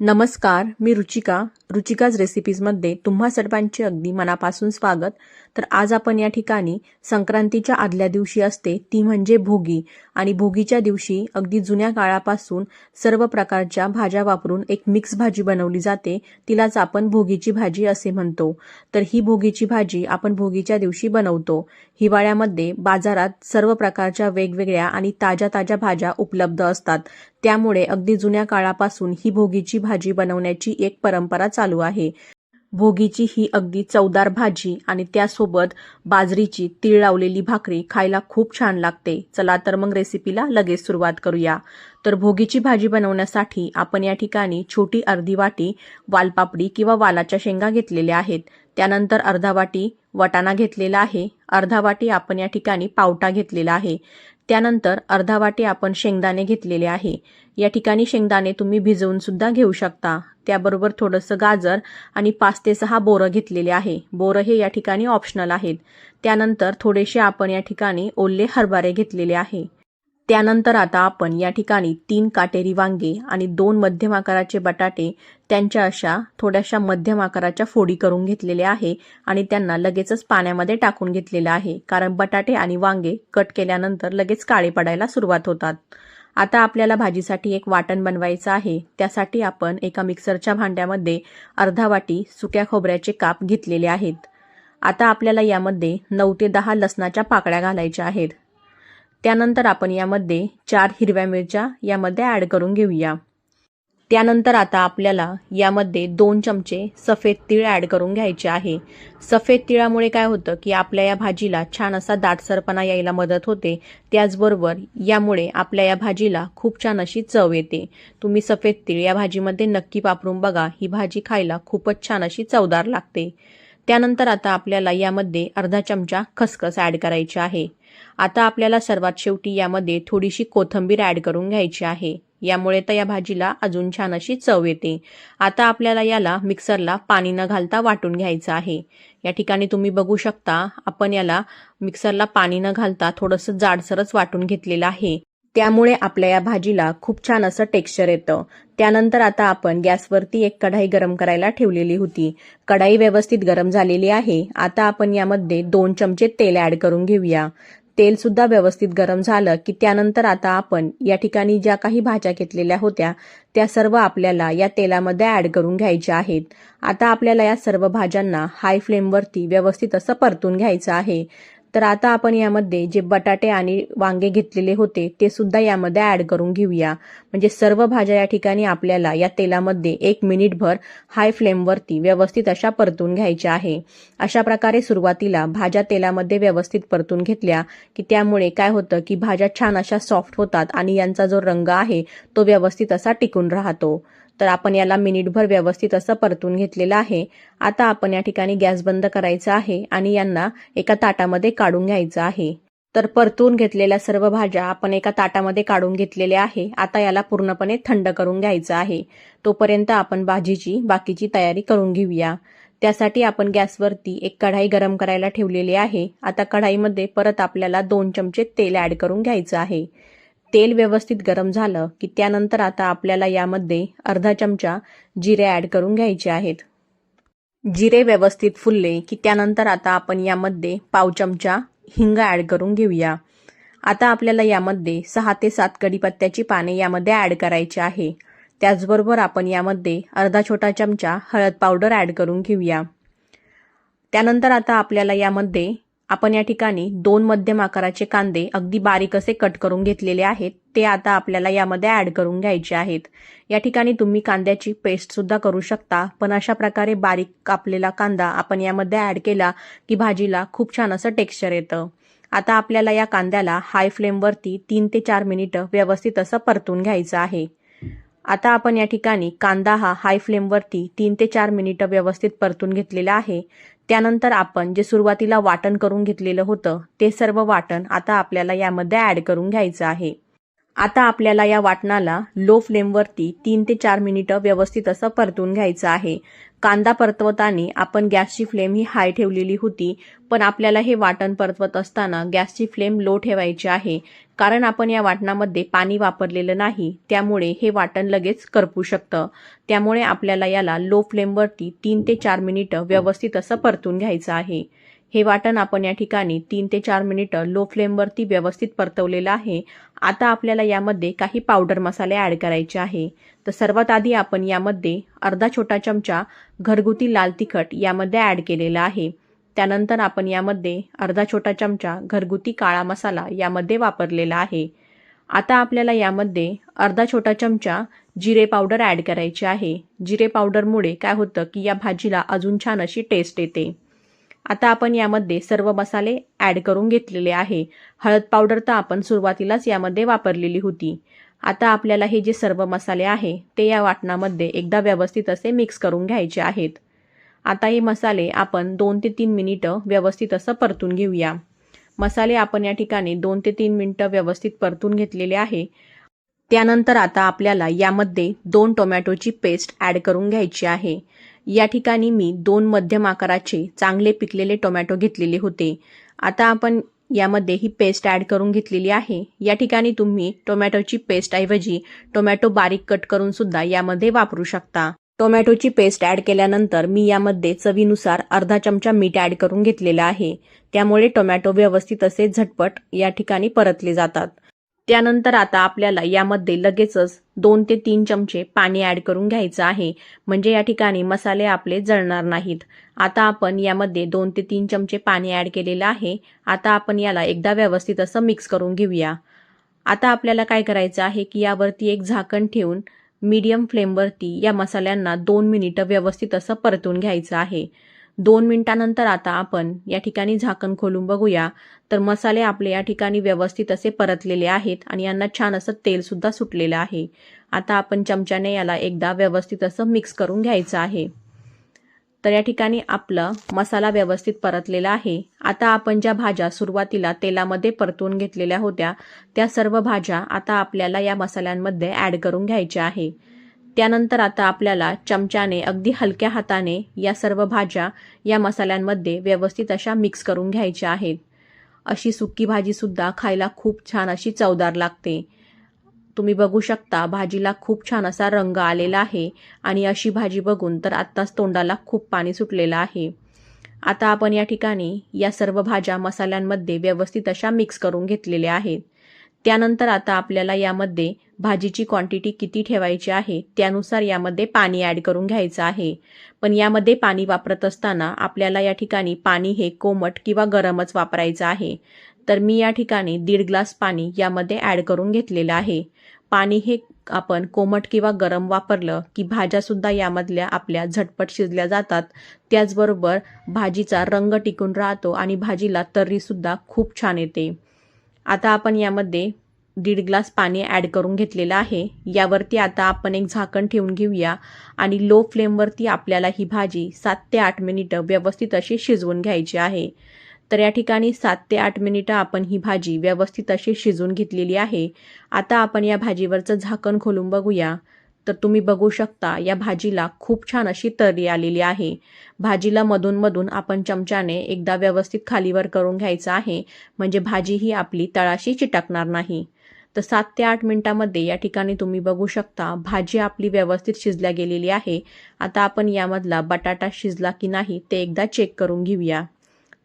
नमस्कार मी रुचिका. रुचिकाज रेसिपीजमध्ये तुम्हा सर्वांचे अगदी मनापासून स्वागत. तर आज आपण या ठिकाणी संक्रांतीच्या आदल्या दिवशी असते ती म्हणजे भोगी. आणि भोगीच्या दिवशी अगदी जुन्या काळापासून सर्व प्रकारच्या भाज्या वापरून एक मिक्स भाजी बनवली जाते. तिलाच आपण भोगीची भाजी असे म्हणतो. तर ही भोगीची भाजी आपण भोगीच्या दिवशी बनवतो. हिवाळ्यामध्ये बाजारात सर्व प्रकारच्या वेगवेगळ्या आणि ताज्या ताज्या भाज्या उपलब्ध असतात. त्यामुळे अगदी जुन्या काळापासून ही भोगीची भाजी बनवण्याची एक परंपरा चालू आहे. भोगीची ही अगदी चवदार भाजी आणि त्यासोबत बाजरीची तीळ लावलेली भाकरी खायला खूप छान लागते. चला तर मग रेसिपीला लगेच सुरुवात करूया. तर भोगीची भाजी बनवण्यासाठी आपण या ठिकाणी छोटी अर्धी वाटी वालपापडी किंवा वालाच्या शेंगा घेतलेल्या आहेत. त्यानंतर अर्धा वाटी वटाणा घेतलेला आहे. अर्धा वाटी आपण या ठिकाणी पावटा घेतलेला आहे. त्यानंतर अर्धा वाटी आपण शेंगदाणे घेतलेले आहे. या ठिकाणी शेंगदाणे तुम्ही भिजवून सुद्धा घेऊ शकता. त्याबरोबर थोडंसं गाजर आणि पाच ते सहा बोरं घेतलेले आहे. बोरं हे या ठिकाणी ऑप्शनल आहेत. त्यानंतर थोडेसे आपण या ठिकाणी ओले हरभरे घेतलेले आहे. त्यानंतर आता आपण या ठिकाणी तीन काटेरी वांगे आणि दोन मध्यम आकाराचे बटाटे त्यांच्या अशा थोड्याशा मध्यम आकाराच्या फोडी करून घेतलेल्या आहे आणि त्यांना लगेचच पाण्यामध्ये टाकून घेतलेलं आहे. कारण बटाटे आणि वांगे कट केल्यानंतर लगेच काळे पडायला सुरुवात होतात. आता आपल्याला भाजीसाठी एक वाटण बनवायचं आहे. त्यासाठी आपण एका मिक्सरच्या भांड्यामध्ये अर्धा वाटी सुक्या खोबऱ्याचे काप घेतलेले आहेत. आता आपल्याला यामध्ये नऊ ते दहा लसणाच्या पाकळ्या घालायच्या आहेत. त्यानंतर आपण यामध्ये चार हिरव्या मिरच्या यामध्ये ॲड करून घेऊया. त्यानंतर आता आपल्याला यामध्ये दोन चमचे सफेद तीळ ॲड करून घ्यायचे आहे. सफेद तिळामुळे काय होतं की आपल्या या भाजीला छान असा दाटसरपणा यायला मदत होते. त्याचबरोबर यामुळे आपल्या या भाजीला खूप छान अशी चव येते. तुम्ही सफेद तीळ या भाजीमध्ये नक्की वापरून बघा. ही भाजी खायला खूपच छान अशी चवदार लागते. त्यानंतर आता आपल्याला यामध्ये अर्धा चमचा खसखस ॲड करायची आहे. आता आपल्याला सर्वात शेवटी यामध्ये थोडीशी कोथंबीर ॲड करून घ्यायची आहे. यामुळे तर या भाजीला अजून छान अशी चव येते. आता आपल्याला याला मिक्सरला पाणी न घालता वाटून घ्यायचं आहे. या ठिकाणी तुम्ही बघू शकता आपण याला मिक्सरला पाणी न घालता थोडंसं जाडसरच वाटून घेतलेलं आहे. त्यामुळे आपल्या या भाजीला खूप छान असं टेक्स्चर येतं. त्यानंतर आता आपण गॅसवरती एक कढाई गरम करायला ठेवलेली होती. कढाई व्यवस्थित गरम झालेली आहे. आता आपण यामध्ये दोन चमचे तेल ॲड करून घेऊया. तेल सुद्धा व्यवस्थित गरम झालं की त्यानंतर आता आपण या ठिकाणी ज्या काही भाज्या घेतलेल्या होत्या त्या सर्व आपल्याला या तेलामध्ये ॲड करून घ्यायच्या आहेत. आता आपल्याला या सर्व भाज्यांना हाय फ्लेमवरती व्यवस्थित असं परतून घ्यायचं आहे. तर आता आपण यामध्ये जे बटाटे आणि वांगे घेतलेले होते ते सुद्धा यामध्ये ॲड करून घेऊया. म्हणजे सर्व भाज्या या ठिकाणी आपल्याला या तेलामध्ये एक मिनिटभर हाय फ्लेमवरती व्यवस्थित अशा परतून घ्यायच्या आहे. अशा प्रकारे सुरुवातीला भाज्या तेलामध्ये व्यवस्थित परतून घेतल्या की त्यामुळे काय होतं की भाज्या छान अशा सॉफ्ट होतात आणि यांचा जो रंग आहे तो व्यवस्थित असा टिकून राहतो. तर आपण याला मिनिटभर व्यवस्थित असं परतून घेतलेलं आहे. आता आपण या ठिकाणी गॅस बंद करायचा आहे आणि यांना एका ताटामध्ये काढून घ्यायचं आहे. तर परतून घेतलेल्या सर्व भाज्या आपण एका ताटामध्ये काढून घेतलेल्या आहे. आता याला पूर्णपणे थंड करून घ्यायचं आहे. तोपर्यंत आपण भाजीची बाकीची तयारी करून घेऊया. त्यासाठी आपण गॅसवरती एक कढाई गरम करायला ठेवलेली आहे. आता कढाईमध्ये परत आपल्याला दोन चमचे तेल ॲड करून घ्यायचं आहे. तेल व्यवस्थित गरम झालं की त्यानंतर आता आपल्याला यामध्ये अर्धा चमचा जिरे ॲड करून घ्यायचे आहेत. जिरे व्यवस्थित फुलले की त्यानंतर आता आपण यामध्ये पाव चमचा हिंग ॲड करून घेऊया. आता आपल्याला यामध्ये सहा ते सात कढीपत्त्याची पाने यामध्ये ॲड करायची आहे. त्याचबरोबर आपण यामध्ये अर्धा छोटा चमचा हळद पावडर ॲड करून घेऊया. त्यानंतर आता आपल्याला यामध्ये आपण या ठिकाणी दोन मध्यम आकाराचे कांदे अगदी बारीक असे कट करून घेतलेले आहेत. ते आता आपल्याला यामध्ये ॲड करून घ्यायचे आहेत. या ठिकाणी तुम्ही कांद्याची पेस्ट सुद्धा करू शकता. पण अशा प्रकारे बारीक कापलेला कांदा आपण यामध्ये ॲड केला की भाजीला खूप छान असं टेक्स्चर येतं. आता आपल्याला या कांद्याला हाय फ्लेमवरती तीन ते चार मिनिटं व्यवस्थित असं परतून घ्यायचं आहे. आता आपण या ठिकाणी कांदा हा हाय फ्लेमवरती तीन ते चार मिनिटं व्यवस्थित परतून घेतलेला आहे. त्यानंतर आपण जे सुरुवातीला वाटण करून घेतलेलं होतं ते सर्व वाटण आता आपल्याला यामध्ये ॲड करून घ्यायचं आहे. आता आपल्याला या वाटणाला लो फ्लेमवरती तीन ते चार मिनिटं व्यवस्थित असं परतून घ्यायचं आहे. कांदा परतवताना आपण गॅसची फ्लेम ही हाय ठेवलेली होती पण आपल्याला हे वाटण परतवत असताना गॅसची फ्लेम लो ठेवायची आहे कारण आपण या वाटणामध्ये पाणी वापरलेलं नाही त्यामुळे हे वाटण लगेच करपू शकतं. त्यामुळे आपल्याला याला लो फ्लेमवरती तीन ते चार मिनिटं व्यवस्थित असं परतून घ्यायचं आहे. हे वाटण आपण या ठिकाणी तीन ते चार मिनिटं लो फ्लेमवरती व्यवस्थित परतवलेलं आहे. आता आपल्याला यामध्ये काही पावडर मसाले ॲड करायचे आहे. तर सर्वात आधी आपण यामध्ये अर्धा छोटा चमचा घरगुती लाल तिखट यामध्ये ॲड केलेला आहे. त्यानंतर आपण यामध्ये अर्धा छोटा चमचा घरगुती काळा मसाला यामध्ये वापरलेला आहे. आता आपल्याला यामध्ये अर्धा छोटा चमचा जिरे पावडर ॲड करायचे आहे. जिरे पावडरमुळे काय होतं की या भाजीला अजून छान अशी टेस्ट येते. आता आपण यामध्ये सर्व मसाले ॲड करून घेतलेले आहे. हळद पावडर तर आपण सुरुवातीलाच यामध्ये वापरलेली होती. आता आपल्याला हे जे सर्व मसाले आहे ते या वाटणामध्ये एकदा व्यवस्थित असे मिक्स करून घ्यायचे आहेत. आता हे मसाले आपण दोन ते तीन मिनिटं व्यवस्थित असं परतून घेऊया. मसाले आपण या ठिकाणी दोन ते तीन मिनिटं व्यवस्थित परतून घेतलेले आहे. त्यानंतर आता आपल्याला यामध्ये दोन टोमॅटोची पेस्ट ॲड करून घ्यायची आहे. या ठिकाणी मी दोन मध्यम आकाराचे चांगले पिकलेले टोमॅटो घेतलेले होते. आता आपण यामध्ये ही पेस्ट ॲड करून घेतलेली आहे. या ठिकाणी तुम्ही टोमॅटोची पेस्टऐवजी टोमॅटो बारीक कट करून सुद्धा यामध्ये वापरू शकता. टोमॅटोची पेस्ट ॲड केल्यानंतर मी यामध्ये चवीनुसार अर्धा चमचा मीठ ॲड करून घेतलेला आहे. त्यामुळे टोमॅटो व्यवस्थित असे झटपट या ठिकाणी परतले जातात. त्यानंतर आता आपल्याला यामध्ये लगेचच दोन ते तीन चमचे पाणी ॲड करून घ्यायचं आहे. म्हणजे या ठिकाणी मसाले आपले जळणार नाहीत. आता आपण यामध्ये दोन ते तीन चमचे पाणी ॲड केलेलं आहे. आता आपण याला एकदा व्यवस्थित असं मिक्स करून घेऊया. आता आपल्याला काय करायचं आहे की यावरती एक झाकण ठेवून मीडियम फ्लेमवरती या मसाल्यांना दोन मिनिटं व्यवस्थित असं परतून घ्यायचं आहे. दोन मिनिटानंतर आता आपण या ठिकाणी झाकण खोलून बघूया. तर मसाले आपले या ठिकाणी व्यवस्थित असे परतलेले आहेत आणि यांना छान असं तेलसुद्धा सुटलेलं आहे. आता आपण चमच्याने याला एकदा व्यवस्थित असं मिक्स करून घ्यायचं आहे. तर या ठिकाणी आपलं मसाला व्यवस्थित परतलेला आहे. आता आपण ज्या भाज्या सुरुवातीला तेलामध्ये परतून घेतलेल्या होत्या त्या सर्व भाज्या आता आपल्याला या मसाल्यांमध्ये ॲड करून घ्यायच्या आहे. त्यानंतर आता आपल्याला चमच्याने अगदी हलक्या हाताने या सर्व भाज्या या मसाल्यांमध्ये व्यवस्थित अशा मिक्स करून घ्यायच्या आहेत. अशी सुक्की भाजीसुद्धा खायला खूप छान अशी चवदार लागते. तुम्ही बघू शकता भाजीला खूप छान असा रंग आलेला आहे आणि अशी भाजी बघून तर आत्ताच तोंडाला खूप पाणी सुटलेलं आहे. आता आपण या ठिकाणी या सर्व भाज्या मसाल्यांमध्ये व्यवस्थित अशा मिक्स करून घेतलेल्या आहेत. त्यानंतर आता आपल्याला यामध्ये भाजीची क्वांटिटी किती ठेवायची आहे त्यानुसार यामध्ये पाणी ॲड करून घ्यायचं आहे. पण यामध्ये पाणी वापरत असताना आपल्याला या ठिकाणी पाणी हे कोमट किंवा गरमच वापरायचं आहे. तर मी या ठिकाणी दीड ग्लास पाणी यामध्ये ॲड करून घेतलेलं आहे. पाणी हे आपण कोमट किंवा गरम वापरलं की भाज्यासुद्धा यामधल्या आपल्या झटपट शिजल्या जातात. त्याचबरोबर भाजीचा रंग टिकून राहतो आणि भाजीला तर्रीसुद्धा खूप छान येते. आता आपण यामध्ये दीड ग्लास पाणी ॲड करून घेतलेलं आहे. यावरती आता आपण एक झाकण ठेवून घेऊया आणि लो फ्लेमवरती आपल्याला ही भाजी सात ते आठ मिनिटं व्यवस्थित अशी शिजवून घ्यायची आहे. तर या ठिकाणी सात ते आठ मिनिटं आपण ही भाजी व्यवस्थित अशी शिजवून घेतलेली आहे. आता आपण या भाजीवरचं झाकण खोलून बघूया. तर तुम्ही बघू शकता या भाजीला खूप छान अशी तर्री आलेली आहे. भाजीला मधून मधून आपण चमच्याने एकदा व्यवस्थित खालीवर करून घ्यायचं आहे. म्हणजे भाजी ही आपली तळाशी चिटकणार नाही. तर सात ते आठ मिनटामध्ये या ठिकाणी तुम्ही बघू शकता भाजी आपली व्यवस्थित शिजल्या गेलेली आहे. आता आपण यामधला बटाटा शिजला की नाही ते एकदा चेक करून घेऊया.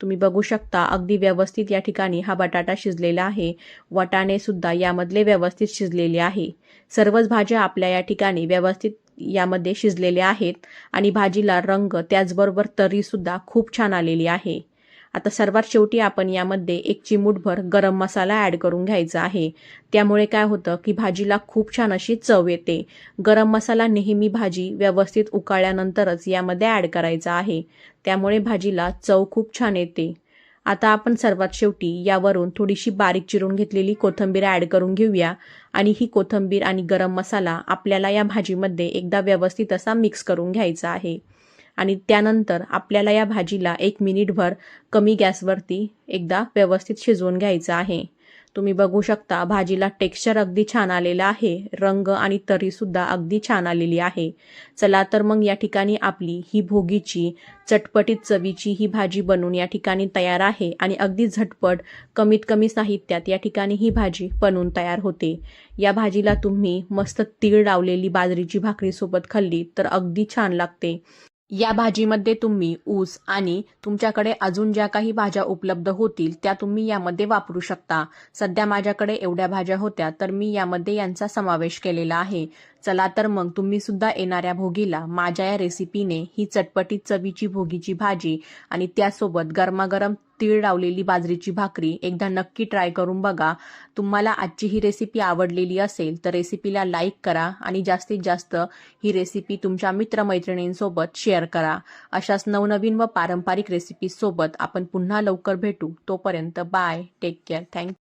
तुम्ही बघू शकता अगदी व्यवस्थित या ठिकाणी हा बटाटा शिजलेला आहे. वटाणे सुद्धा यामधले व्यवस्थित शिजलेले आहे. सर्वच भाज्या आपल्या या ठिकाणी व्यवस्थित यामध्ये शिजलेल्या आहेत आणि भाजीला रंग त्याचबरोबर तरीसुद्धा खूप छान आलेली आहे. आता सर्वात शेवटी आपण यामध्ये एक चिमूटभर गरम मसाला ॲड करून घ्यायचा आहे. त्यामुळे काय होतं की भाजीला खूप छान अशी चव येते. गरम मसाला नेहमी भाजी व्यवस्थित उकाळल्यानंतरच यामध्ये ॲड करायचा आहे. त्यामुळे भाजीला चव खूप छान येते. आता आपण सर्वात शेवटी यावरून थोडीशी बारीक चिरून घेतलेली कोथिंबीर ॲड करून घेऊया. आणि ही कोथिंबीर आणि गरम मसाला आपल्याला या भाजीमध्ये एकदा व्यवस्थित असा मिक्स करून घ्यायचा आहे. आणि त्यानंतर आपल्याला या भाजीला एक मिनिटभर कमी गॅसवरती एकदा व्यवस्थित शिजवून घ्यायचं आहे. तुम्ही बघू शकता भाजीला टेक्स्चर अगदी छान आलेलं आहे. रंग आणि तरीसुद्धा अगदी छान आलेली आहे. चला तर मग या ठिकाणी आपली ही भोगीची चटपटीत चवीची ही भाजी बनवून या ठिकाणी तयार आहे आणि अगदी झटपट कमीत कमी साहित्यात या ठिकाणी ही भाजी बनवून तयार होते. या भाजीला तुम्ही मस्त तीळ लावलेली बाजरीची भाकरीसोबत खाल्ली तर अगदी छान लागते. या भाजीमध्ये तुम्ही ऊस आणि तुमच्याकडे अजून ज्या काही भाज्या उपलब्ध होतील त्या तुम्ही यामध्ये वापरू शकता. सध्या माझ्याकडे एवढ्या भाज्या होत्या तर मी यामध्ये यांचा समावेश केलेला आहे. चला तर मग तुम्ही सुद्धा येणाऱ्या भोगीला माझ्या या रेसिपीने ही चटपटीत चवीची भोगीची भाजी आणि त्यासोबत गरमागरम तीळ लावलेली बाजरीची भाकरी एकदा नक्की ट्राय करून बघा. तुम्हाला आजची ही रेसिपी आवडलेली असेल तर रेसिपीला लाईक करा आणि जास्तीत जास्त ही रेसिपी तुमच्या मित्रमैत्रिणींसोबत शेअर करा. अशाच नवनवीन व पारंपरिक रेसिपीसोबत आपण पुन्हा लवकर भेटू. तोपर्यंत बाय टेक केअर थँक्यू